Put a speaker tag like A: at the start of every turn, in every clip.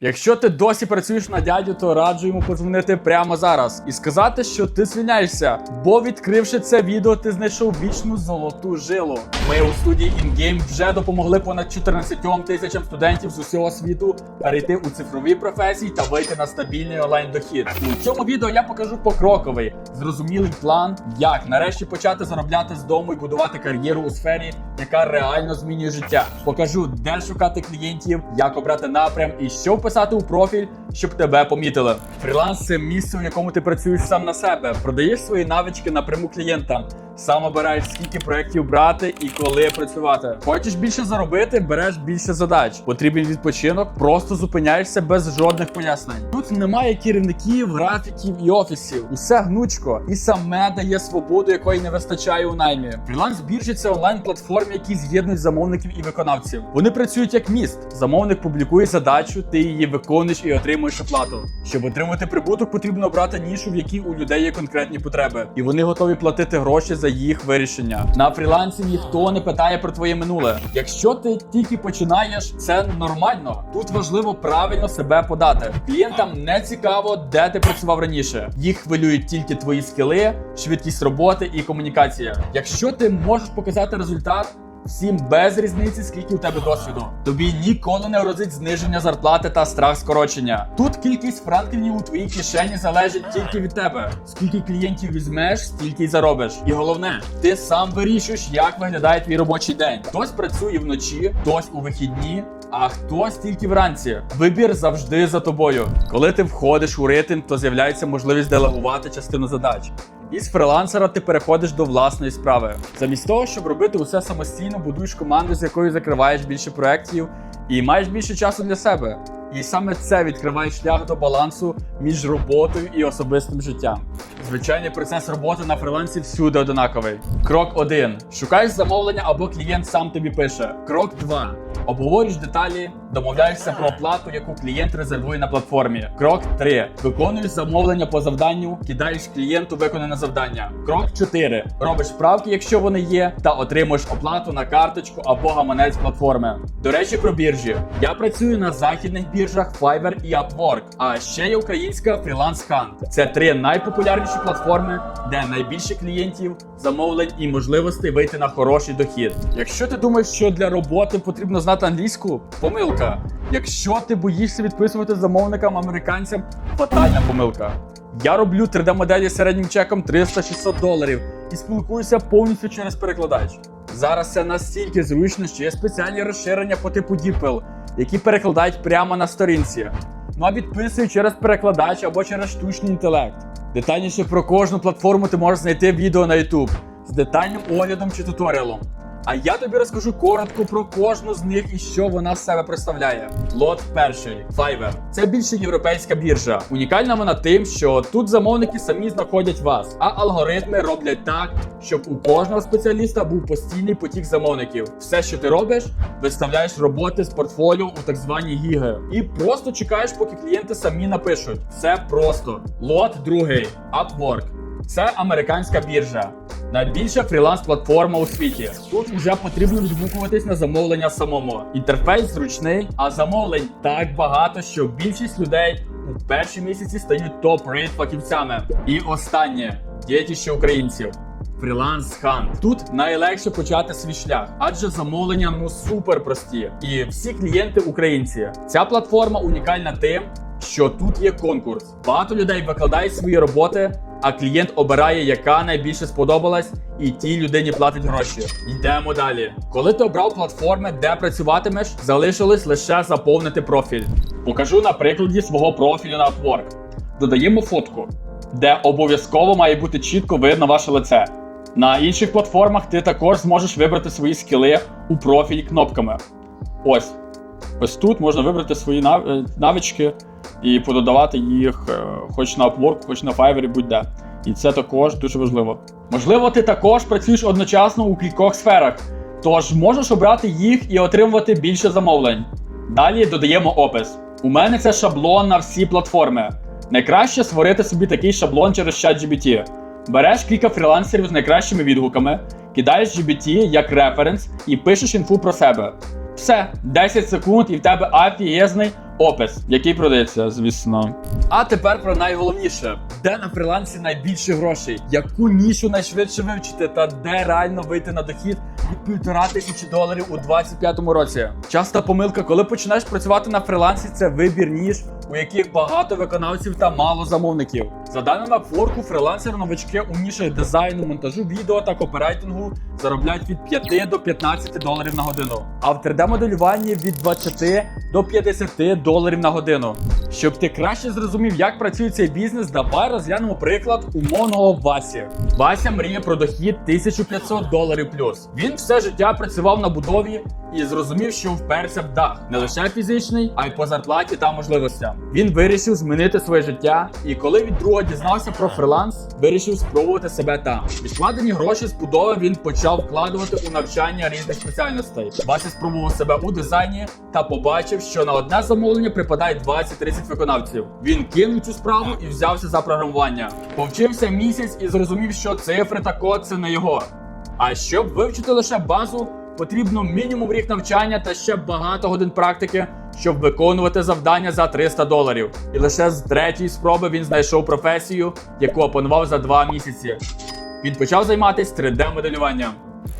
A: Якщо ти досі працюєш на дядю, то раджу йому подзвонити прямо зараз і сказати, що ти звільняєшся. Бо відкривши це відео, ти знайшов вічну золоту жилу. Ми у студії InGame вже допомогли понад 14 тисячам студентів з усього світу перейти у цифрові професії та вийти на стабільний онлайн дохід. У цьому відео я покажу покроковий, зрозумілий план, як нарешті почати заробляти з дому і будувати кар'єру у сфері, яка реально змінює життя. Покажу, де шукати клієнтів, як обрати напрям і що вписати у профіль, щоб тебе помітили. Фріланс це місце, в якому ти працюєш сам на себе, продаєш свої навички напряму клієнтам. Сам обираєш скільки проєктів брати і коли працювати. Хочеш більше заробити, береш більше задач. Потрібен відпочинок, просто зупиняєшся без жодних пояснень. Тут немає керівників, графіків і офісів. Усе гнучко і саме дає свободу, якої не вистачає у наймі. Фріланс біржі це онлайн-платформи, які з'єднують замовників і виконавців. Вони працюють як міст. Замовник публікує задачу, ти її виконуєш і отримуєш оплату. Щоб отримати прибуток, потрібно обрати нішу, в якій у людей є конкретні потреби, і вони готові платити гроші за їх вирішення. На фрілансі ніхто не питає про твоє минуле. Якщо ти тільки починаєш, це нормально. Тут важливо правильно себе подати. Клієнтам не цікаво, де ти працював раніше. Їх хвилюють тільки твої скіли, швидкість роботи і комунікація. Якщо ти можеш показати результат. Всім без різниці, скільки у тебе досвіду. Тобі ніколи не грозить зниження зарплати та страх скорочення. Тут кількість франклінів у твоїй кишені залежить тільки від тебе. Скільки клієнтів візьмеш, стільки й заробиш. І головне, ти сам вирішуєш, як виглядає твій робочий день. Хтось працює вночі, хтось у вихідні. А хтось тільки вранці. Вибір завжди за тобою. Коли ти входиш у ритм, то з'являється можливість делегувати частину задач. Із фрилансера ти переходиш до власної справи. Замість того, щоб робити усе самостійно, будуєш команду, з якою закриваєш більше проєктів і маєш більше часу для себе. І саме це відкриває шлях до балансу між роботою і особистим життям. Звичайний процес роботи на фрилансі всюди одинаковий. Крок 1. Шукаєш замовлення або клієнт сам тобі пише. Крок 2. Обговорюєш деталі, домовляєшся про оплату, яку клієнт резервує на платформі. Крок 3. Виконуєш замовлення по завданню, кидаєш клієнту виконане завдання. Крок 4. Робиш правки, якщо вони є, та отримуєш оплату на карточку або гаманець платформи. До речі, про біржі. Я працюю на західних біржах Fiverr і Upwork, а ще є українська Freelance Hunt. Це три найпопулярніші платформи, де найбільше клієнтів, замовлень і можливостей вийти на хороший дохід. Якщо ти думаєш, що для роботи потрібно знати англійську, помилка. Якщо ти боїшся відписувати замовникам американцям, фатальна помилка. Я роблю 3D-моделі з середнім чеком 300-600 доларів і спілкуюся повністю через перекладач. Зараз це настільки зручно, що є спеціальні розширення по типу DeepL, які перекладають прямо на сторінці. Ну а відписую через перекладач або через штучний інтелект. Детальніше про кожну платформу ти можеш знайти відео на YouTube з детальним оглядом чи туторіалом. А я тобі розкажу коротко про кожну з них і що вона з себе представляє. Лот перший Fiverr. Це більше європейська біржа. Унікальна вона тим, що тут замовники самі знаходять вас, а алгоритми роблять так, щоб у кожного спеціаліста був постійний потік замовників. Все, що ти робиш, виставляєш роботи з портфоліо у так звані гіги. І просто чекаєш, поки клієнти самі напишуть. Все просто. Лот другий Upwork. Це американська біржа. Найбільша фріланс-платформа у світі. Тут вже потрібно відгукуватись на замовлення самому. Інтерфейс зручний, а замовлень так багато, що більшість людей у перші місяці стають топ-рейт фахівцями. І останнє дієтіще українців. Фріланс хан. Тут найлегше почати свій шлях, адже замовлення ну супер прості. І всі клієнти українці. Ця платформа унікальна тим, що тут є конкурс. Багато людей викладають свої роботи, а клієнт обирає, яка найбільше сподобалась, і тій людині платить гроші. Йдемо далі. Коли ти обрав платформи, де працюватимеш, залишилось лише заповнити профіль. Покажу на прикладі свого профілю на Upwork. Додаємо фотку, де обов'язково має бути чітко видно ваше лице. На інших платформах ти також зможеш вибрати свої скіли у профілі кнопками. Ось. Ось тут можна вибрати свої е, навички і пододавати їх е, хоч на Upwork, хоч на Fiverr, будь-де. І це також дуже важливо. Можливо, ти також працюєш одночасно у кількох сферах, тож можеш обрати їх і отримувати більше замовлень. Далі додаємо опис. У мене це шаблон на всі платформи. Найкраще створити собі такий шаблон через ChatGPT. Береш кілька фрілансерів з найкращими відгуками, кидаєш GBT як референс і пишеш інфу про себе. Все, 10 секунд, і в тебе афієзний опис, який продається, звісно. А тепер про найголовніше: де на фрілансі найбільше грошей, яку нішу найшвидше вивчити, та де реально вийти на дохід від півтора тисячі доларів у 25-му році. Часта помилка, коли починаєш працювати на фрілансі, це вибір ніж, у яких багато виконавців та мало замовників. За даними Upwork, фрілансери новачки у нішах дизайну, монтажу відео та копірайтингу заробляють від 5 до 15 доларів на годину. А в 3D-моделюванні від 20 до 50 доларів на годину. Щоб ти краще зрозумів, як працює цей бізнес, давай розглянемо приклад умовного Васі. Вася мріє про дохід 1500 доларів плюс. Він все життя працював на будові і зрозумів, що вперся в дах не лише фізичний, а й по зарплаті та можливостям. Він вирішив змінити своє життя, і коли від друга дізнався про фриланс, вирішив спробувати себе там. Відкладені гроші з будови він почав вкладувати у навчання різних спеціальностей. Вася спробував себе у дизайні та побачив, що на одне замовлення припадає 20-30 виконавців. Він кинув цю справу і взявся за програмування. Повчився місяць і зрозумів, що цифри та код це не його. А щоб вивчити лише базу, потрібно мінімум рік навчання та ще багато годин практики, щоб виконувати завдання за 300 доларів. І лише з третьої спроби він знайшов професію, яку опанував за два місяці. Він почав займатися 3D-моделюванням.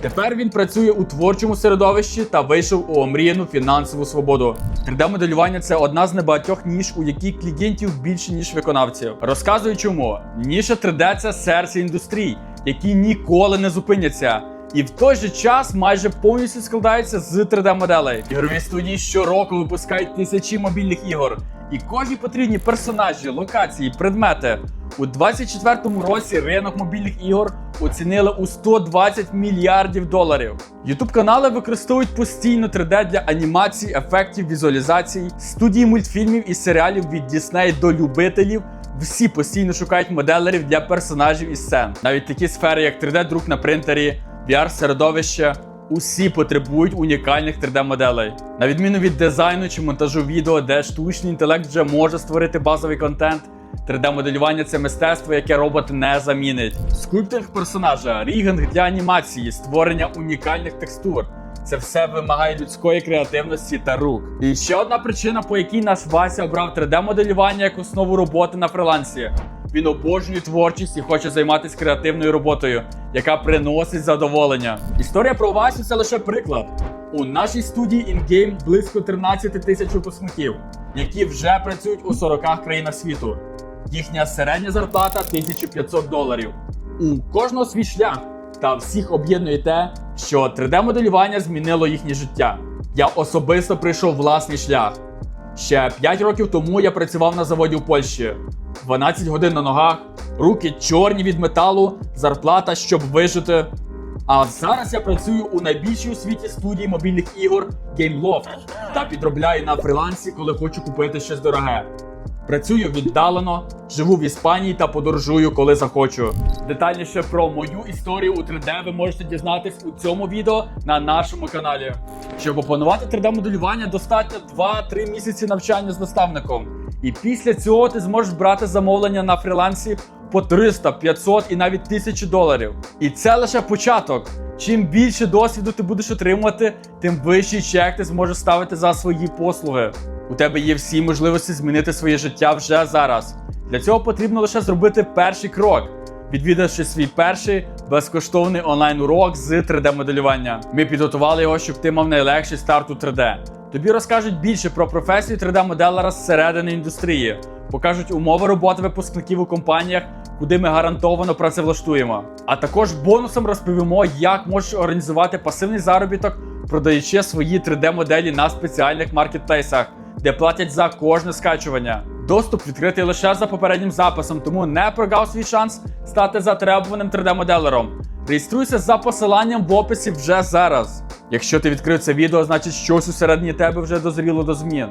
A: Тепер він працює у творчому середовищі та вийшов у омріяну фінансову свободу. 3D-моделювання це одна з небагатьох ніж, у якій клієнтів більше ніж виконавців. Розказую чому. Ніша 3D – це серце індустрій, які ніколи не зупиняться. І в той же час майже повністю складається з 3D-моделей. Ігрові студії щороку випускають тисячі мобільних ігор. І кожні потрібні персонажі, локації, предмети. У 24-му році ринок мобільних ігор оцінили у 120 мільярдів доларів. Ютуб канали використовують постійно 3D для анімацій, ефектів, візуалізацій, студії мультфільмів і серіалів від Disney до любителів. Всі постійно шукають моделерів для персонажів і сцен. Навіть такі сфери, як 3D-друк на принтері, VR-середовище. Усі потребують унікальних 3D-моделей. На відміну від дизайну чи монтажу відео, де штучний інтелект вже може створити базовий контент. 3D-моделювання це мистецтво, яке робот не замінить. Скульптинг персонажа, рігінг для анімації, створення унікальних текстур. Це все вимагає людської креативності та рук. І ще одна причина, по якій наш Вася обрав 3D-моделювання як основу роботи на фрилансі. Він обожнює творчість і хоче займатися креативною роботою, яка приносить задоволення. Історія про Васю це лише приклад. У нашій студії InGame близько 13 тисяч випускників, які вже працюють у 40 країнах світу. Їхня середня зарплата 1500 доларів. У кожного свій шлях. Та всіх об'єднує те, що 3D-моделювання змінило їхнє життя. Я особисто прийшов власний шлях. Ще 5 років тому я працював на заводі в Польщі. 12 годин на ногах, руки чорні від металу, зарплата, щоб вижити. А зараз я працюю у найбільшій у світі студії мобільних ігор GameLoft та підробляю на фрилансі, коли хочу купити щось дороге. Працюю віддалено, живу в Іспанії та подорожую, коли захочу. Детальніше про мою історію у 3D ви можете дізнатись у цьому відео на нашому каналі. Щоб опанувати 3D-моделювання, достатньо 2-3 місяці навчання з наставником. І після цього ти зможеш брати замовлення на фрілансі по 300, 500 і навіть 1000 доларів. І це лише початок. Чим більше досвіду ти будеш отримувати, тим вищий чек ти зможеш ставити за свої послуги. У тебе є всі можливості змінити своє життя вже зараз. Для цього потрібно лише зробити перший крок, відвідавши свій перший безкоштовний онлайн-урок з 3D-моделювання. Ми підготували його, щоб ти мав найлегший старт у 3D. Тобі розкажуть більше про професію 3D-моделера зсередини індустрії, покажуть умови роботи випускників у компаніях, куди ми гарантовано працевлаштуємо. А також бонусом розповімо, як можеш організувати пасивний заробіток, продаючи свої 3D-моделі на спеціальних маркетплейсах, де платять за кожне скачування. Доступ відкритий лише за попереднім записом, тому не прогав свій шанс стати затребуваним 3D-моделером. Реєструйся за посиланням в описі вже зараз. Якщо ти відкрив це відео, значить щось усередині тебе вже дозріло до змін.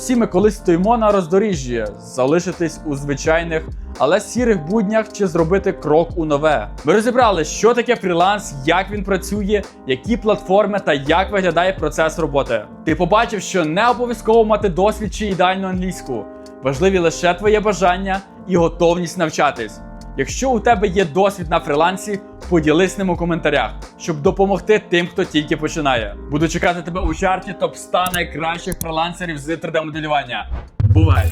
A: Всі ми колись стоїмо на роздоріжжі, залишитись у звичайних, але сірих буднях чи зробити крок у нове. Ми розібрали, що таке фріланс, як він працює, які платформи та як виглядає процес роботи. Ти побачив, що не обов'язково мати досвід чи ідеальну англійську. Важливі лише твоє бажання і готовність навчатись. Якщо у тебе є досвід на фрілансі, поділись ним у коментарях, щоб допомогти тим, хто тільки починає. Буду чекати тебе у чарті топ 100 найкращих фрилансерів з 3D моделювання. Бувай!